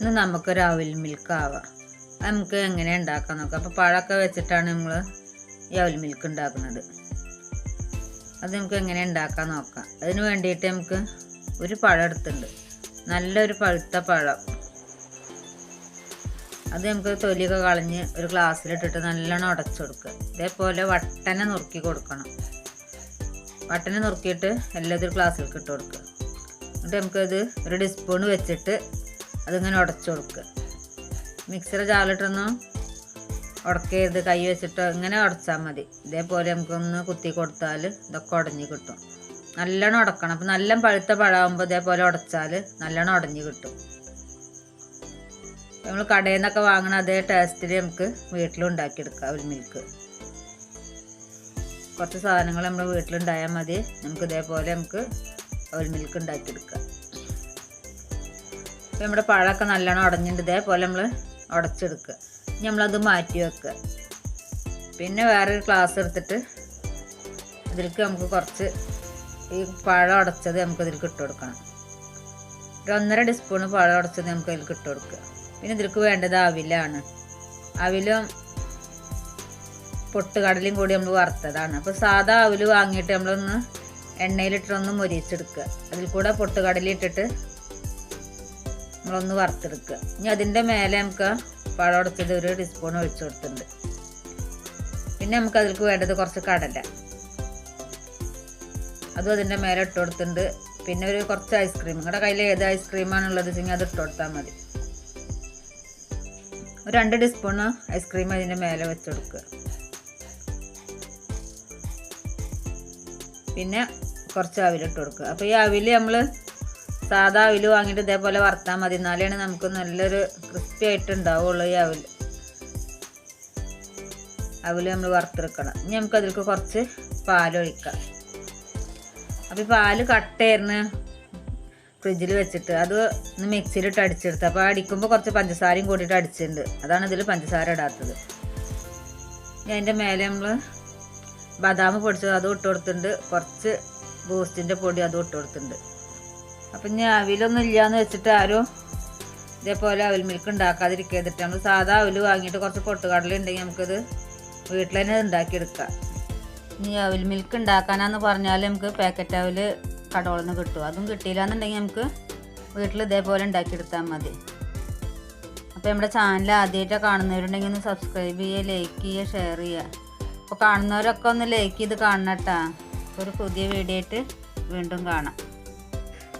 ഇന്ന് നമുക്കൊരു അവിൽ മിൽക്ക് ആവാം. അത് നമുക്ക് എങ്ങനെ ഉണ്ടാക്കാൻ നോക്കാം. അപ്പോൾ പഴമൊക്കെ വെച്ചിട്ടാണ് നമ്മൾ ഈ അവിൽ മിൽക്ക് ഉണ്ടാക്കുന്നത്. അത് നമുക്ക് എങ്ങനെ ഉണ്ടാക്കാൻ നോക്കാം. അതിന് വേണ്ടിയിട്ട് നമുക്ക് ഒരു പഴം എടുത്തുണ്ട് നല്ലൊരു പഴുത്ത പഴം. അത് നമുക്ക് തൊലിയൊക്കെ കളഞ്ഞ് ഒരു ഗ്ലാസ്സിലിട്ടിട്ട് നല്ലോണം ഉടച്ചു കൊടുക്കുക. ഇതേപോലെ വട്ടനെ നുറുക്കി കൊടുക്കണം. വട്ടനെ നുറുക്കിയിട്ട് എല്ലാതൊരു ഗ്ലാസ്സിലേക്ക് ഇട്ട് കൊടുക്കുക. എന്നിട്ട് നമുക്കത് ഒരു ഡിസ്പൂൺ വെച്ചിട്ട് അതിങ്ങനെ ഉടച്ചു കൊടുക്കുക. മിക്സിയുടെ ചാലിട്ടൊന്ന് ഉടക്കരുത്. കൈ വെച്ചിട്ട് ഇങ്ങനെ ഉടച്ചാൽ മതി. ഇതേപോലെ നമുക്കൊന്ന് കുത്തി കൊടുത്താൽ ഇതൊക്കെ ഉടഞ്ഞ് കിട്ടും. നല്ലോണം ഉടക്കണം. അപ്പം നല്ല പഴുത്ത പഴമാകുമ്പോൾ ഇതേപോലെ ഉടച്ചാൽ നല്ലോണം ഉടഞ്ഞ് കിട്ടും. നമ്മൾ കടയിൽ നിന്നൊക്കെ വാങ്ങണ അതേ ടേസ്റ്റിൽ നമുക്ക് വീട്ടിലും ഉണ്ടാക്കിയെടുക്കാം അവൽ മിൽക്ക്. കുറച്ച് സാധനങ്ങൾ നമ്മൾ വീട്ടിലുണ്ടായാൽ മതി. നമുക്ക് ഇതേപോലെ നമുക്ക് അവൽ മിൽക്ക് ഉണ്ടാക്കിയെടുക്കാം. ഇപ്പം നമ്മുടെ പഴമൊക്കെ നല്ലോണം ഉടഞ്ഞിട്ട് ഇതേപോലെ നമ്മൾ ഉടച്ചെടുക്കുക ഇനി നമ്മളത് മാറ്റി വെക്കുക. പിന്നെ വേറൊരു ക്ലാസ് എടുത്തിട്ട് ഇതിലേക്ക് നമുക്ക് കുറച്ച് ഈ പഴം ഉടച്ചത് നമുക്ക് ഇതിലേക്ക് ഇട്ട് കൊടുക്കണം. ഒരു ഒന്നര ടീസ്പൂൺ പഴം അടച്ചത് നമുക്ക് അതിലേക്ക് ഇട്ട് കൊടുക്കുക. പിന്നെ ഇതിലേക്ക് വേണ്ടത് അവിലാണ്. അവിലും പൊട്ടുകടലയും കൂടി നമ്മൾ വറുത്തതാണ്. അപ്പോൾ സാധാ അവിൽ വാങ്ങിയിട്ട് നമ്മളൊന്ന് എണ്ണയിലിട്ടൊന്ന് മൊരിച്ചെടുക്കുക അതിൽ കൂടെ പൊട്ടുകടല ഇട്ടിട്ട് നമ്മളൊന്ന് വറുത്തെടുക്കുക. ഇനി അതിന്റെ മേലെ നമുക്ക് പഴം ഉടച്ചത് ഒരു ടീസ്പൂൺ ഒഴിച്ചു കൊടുത്തിട്ടുണ്ട്. പിന്നെ നമുക്ക് അതിലേക്ക് വേണ്ടത് കുറച്ച് കടല. അതും അതിന്റെ മേലെ ഇട്ട് കൊടുത്തിട്ടുണ്ട്. പിന്നെ ഒരു കുറച്ച് ഐസ്ക്രീം നിങ്ങളുടെ കയ്യിൽ ഏത് ഐസ്ക്രീമാണ് ഉള്ളത് വെച്ചെങ്കിൽ അത് ഇട്ട് കൊടുത്താൽ മതി. ഒരു രണ്ട് ടീസ്പൂണ് ഐസ്ക്രീം അതിന്റെ മേലെ വെച്ച് കൊടുക്കുക. പിന്നെ കുറച്ച് അവിലിട്ട് കൊടുക്കുക. അപ്പോൾ ഈ അവിൽ നമ്മൾ സാധാ അവൽ വാങ്ങിയിട്ട് ഇതേപോലെ വറുത്താൽ മതി. എന്നാലാണ് നമുക്ക് നല്ലൊരു ക്രിസ്പി ആയിട്ട് ഉണ്ടാവുള്ളൂ ഈ അവൽ. അവൽ നമ്മൾ വറുത്തെടുക്കണം. ഇനി നമുക്ക് അതിലേക്ക് കുറച്ച് പാലൊഴിക്കാം അപ്പോൾ ഈ പാൽ കട്ടയായിരുന്നു ഫ്രിഡ്ജിൽ വെച്ചിട്ട്. അത് ഒന്ന് മിക്സിയിലിട്ട് അടിച്ചെടുത്ത്. അപ്പോൾ അടിക്കുമ്പോൾ കുറച്ച് പഞ്ചസാരയും കൂട്ടിയിട്ട് അടിച്ചിട്ടുണ്ട്. അതാണ് ഇതിൽ പഞ്ചസാര ഇടാത്തത്. ഇനി അതിന്റെ മേലെ നമ്മൾ ബദാം പൊടിച്ചത് അതും ഇട്ട് കൊടുത്തിട്ടുണ്ട്. കുറച്ച് ബൂസ്റ്റിന്റെ പൊടി അതും ഇട്ട് കൊടുത്തിട്ടുണ്ട്. അപ്പം ഇനി അവിലൊന്നും ഇല്ലയെന്ന് വെച്ചിട്ട് ആരും ഇതേപോലെ അവിൽ മിൽക്ക് ഉണ്ടാക്കാതിരിക്കരുതിട്ട്. നമ്മൾ സാധാ അവിൽ വാങ്ങിയിട്ട് കുറച്ച് പൊട്ടുകടല ഉണ്ടെങ്കിൽ നമുക്കിത് വീട്ടിൽ തന്നെ ഉണ്ടാക്കിയെടുക്കാം. ഇനി അവിൽ മിൽക്ക് ഉണ്ടാക്കാനാന്ന് പറഞ്ഞാൽ നമുക്ക് പാക്കറ്റ് അവിൽ കടകളിൽ നിന്ന് കിട്ടും. അതും കിട്ടിയില്ല എന്നുണ്ടെങ്കിൽ നമുക്ക് വീട്ടിൽ ഇതേപോലെ ഉണ്ടാക്കിയെടുത്താൽ മതി. അപ്പോൾ നമ്മുടെ ചാനൽ ആദ്യമായിട്ടാണ് കാണുന്നവരുണ്ടെങ്കിൽ ഒന്ന് സബ്സ്ക്രൈബ് ചെയ്യുക ലൈക്ക് ചെയ്യുക ഷെയർ ചെയ്യുക. അപ്പോൾ കാണുന്നവരൊക്കെ ഒന്ന് ലൈക്ക് ചെയ്ത് കാണണം ഒരു പുതിയ വീഡിയോ ആയിട്ട് വീണ്ടും കാണാം.